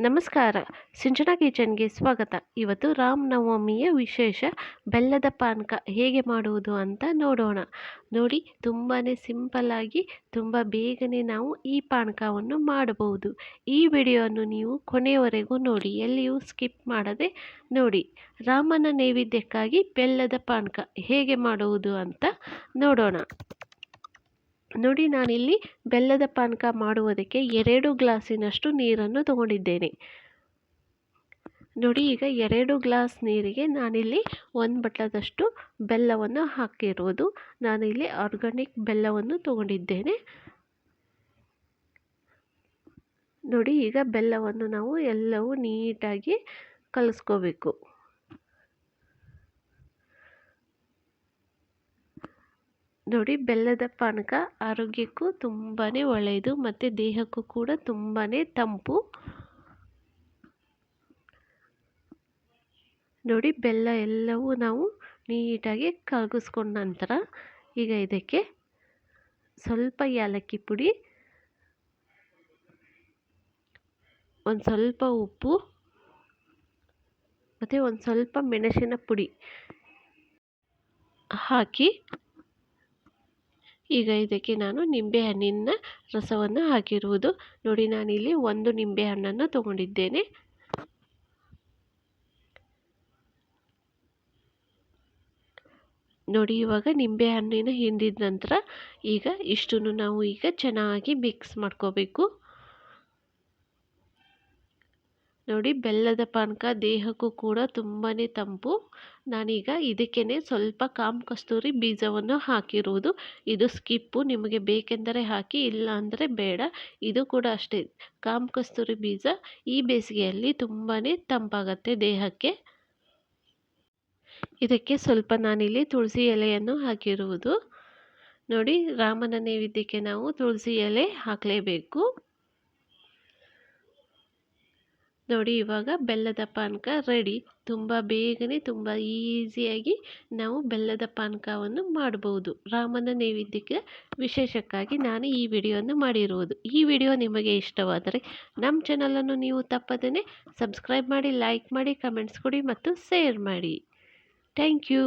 ನಮಸ್ಕಾರ. ಸಿಂಚನಾ ಕಿಚನ್ಗೆ ಸ್ವಾಗತ. ಇವತ್ತು ರಾಮನವಮಿಯ ವಿಶೇಷ ಬೆಲ್ಲದ ಪಾನಕ ಹೇಗೆ ಮಾಡುವುದು ಅಂತ ನೋಡೋಣ. ನೋಡಿ ತುಂಬಾ ಸಿಂಪಲ್ಲಾಗಿ ತುಂಬ ಬೇಗನೆ ನಾವು ಈ ಪಾನಕವನ್ನು ಮಾಡಬಹುದು. ಈ ವಿಡಿಯೋವನ್ನು ನೀವು ಕೊನೆಯವರೆಗೂ ನೋಡಿ, ಎಲ್ಲಿಯೂ ಸ್ಕಿಪ್ ಮಾಡದೆ ನೋಡಿ. ರಾಮನ ನೈವೇದ್ಯಕ್ಕಾಗಿ ಬೆಲ್ಲದ ಪಾನಕ ಹೇಗೆ ಮಾಡುವುದು ಅಂತ ನೋಡೋಣ. ನೋಡಿ, ನಾನಿಲ್ಲಿ ಬೆಲ್ಲದ ಪಾನಕ ಮಾಡುವುದಕ್ಕೆ ಎರಡು ಗ್ಲಾಸಿನಷ್ಟು ನೀರನ್ನು ತಗೊಂಡಿದ್ದೇನೆ. ನೋಡಿ, ಈಗ ಎರಡು ಗ್ಲಾಸ್ ನೀರಿಗೆ ನಾನಿಲ್ಲಿ ಒಂದು ಬಟ್ಲದಷ್ಟು ಬೆಲ್ಲವನ್ನು ಹಾಕಿರುವುದು. ನಾನಿಲ್ಲಿ ಆರ್ಗಾನಿಕ್ ಬೆಲ್ಲವನ್ನು ತಗೊಂಡಿದ್ದೇನೆ. ನೋಡಿ, ಈಗ ಬೆಲ್ಲವನ್ನು ನಾವು ಎಲ್ಲವೂ ನೀಟಾಗಿ ಕಲಿಸ್ಕೋಬೇಕು. ನೋಡಿ, ಬೆಲ್ಲದ ಪಾನಕ ಆರೋಗ್ಯಕ್ಕೂ ತುಂಬಾ ಒಳ್ಳೆಯದು ಮತ್ತು ದೇಹಕ್ಕೂ ಕೂಡ ತುಂಬಾ ತಂಪು. ನೋಡಿ, ಬೆಲ್ಲ ಎಲ್ಲವೂ ನಾವು ನೀಟಾಗಿ ಕರಗಿಸ್ಕೊಂಡ ನಂತರ ಈಗ ಇದಕ್ಕೆ ಸ್ವಲ್ಪ ಏಲಕ್ಕಿ ಪುಡಿ, ಒಂದು ಸ್ವಲ್ಪ ಉಪ್ಪು ಮತ್ತು ಒಂದು ಸ್ವಲ್ಪ ಮೆಣಸಿನ ಪುಡಿ ಹಾಕಿ ಈಗ ಇದಕ್ಕೆ ನಾನು ನಿಂಬೆಹಣ್ಣಿನ ರಸವನ್ನು ಹಾಕಿರುವುದು. ನೋಡಿ, ನಾನಿಲ್ಲಿ ಒಂದು ನಿಂಬೆಹಣ್ಣನ್ನು ತಗೊಂಡಿದ್ದೇನೆ. ನೋಡಿ, ಇವಾಗ ನಿಂಬೆಹಣ್ಣಿನ ಹಿಂಡಿದ ನಂತರ ಈಗ ಇಷ್ಟನ್ನು ನಾವು ಈಗ ಚೆನ್ನಾಗಿ ಮಿಕ್ಸ್ ಮಾಡ್ಕೋಬೇಕು. ನೋಡಿ ಬೆಲ್ಲದ ಪಾನಕ ದೇಹಕ್ಕೂ ಕೂಡ ತುಂಬಾ ತಂಪು. ನಾನೀಗ ಇದಕ್ಕೇ ಸ್ವಲ್ಪ ಕಾಮ್ ಕಸ್ತೂರಿ ಬೀಜವನ್ನು ಹಾಕಿರುವುದು ಇದು ಸ್ಕಿಪ್ಪು, ನಿಮಗೆ ಬೇಕೆಂದರೆ ಹಾಕಿ ಇಲ್ಲ ಅಂದರೆ ಬೇಡ. ಇದು ಕೂಡ ಅಷ್ಟೇ. ಕಾಮ್ ಕಸ್ತೂರಿ ಬೀಜ ಈ ಬೇಸಿಗೆಯಲ್ಲಿ ತುಂಬಾ ತಂಪಾಗತ್ತೆ ದೇಹಕ್ಕೆ. ಇದಕ್ಕೆ ಸ್ವಲ್ಪ ನಾನಿಲ್ಲಿ ತುಳಸಿ ಎಲೆಯನ್ನು ಹಾಕಿರುವುದು. ನೋಡಿ ರಾಮನ ನೈವೇದ್ಯಕ್ಕೆ ನಾವು ತುಳಸಿ ಎಲೆ ಹಾಕಲೇಬೇಕು. ನೋಡಿ ಇವಾಗ ಬೆಲ್ಲದ ಪಾನಕ ರೆಡಿ ತುಂಬ ಬೇಗನೆ ತುಂಬ ಈಸಿಯಾಗಿ ನಾವು ಬೆಲ್ಲದ ಪಾನಕವನ್ನು ಮಾಡಬಹುದು ರಾಮನ ನೈವೇದ್ಯಕ್ಕೆ ವಿಶೇಷಕ್ಕಾಗಿ ನಾನು ಈ ವಿಡಿಯೋವನ್ನು ಮಾಡಿರುವುದು ಈ ವಿಡಿಯೋ ನಿಮಗೆ ಇಷ್ಟವಾದರೆ ನಮ್ಮ ಚಾನಲನ್ನು ನೀವು ತಪ್ಪದೇ ಸಬ್ಸ್ಕ್ರೈಬ್ ಮಾಡಿ ಲೈಕ್ ಮಾಡಿ ಕಮೆಂಟ್ಸ್ ಕೊಡಿ ಮತ್ತು ಶೇರ್ ಮಾಡಿ. Thank you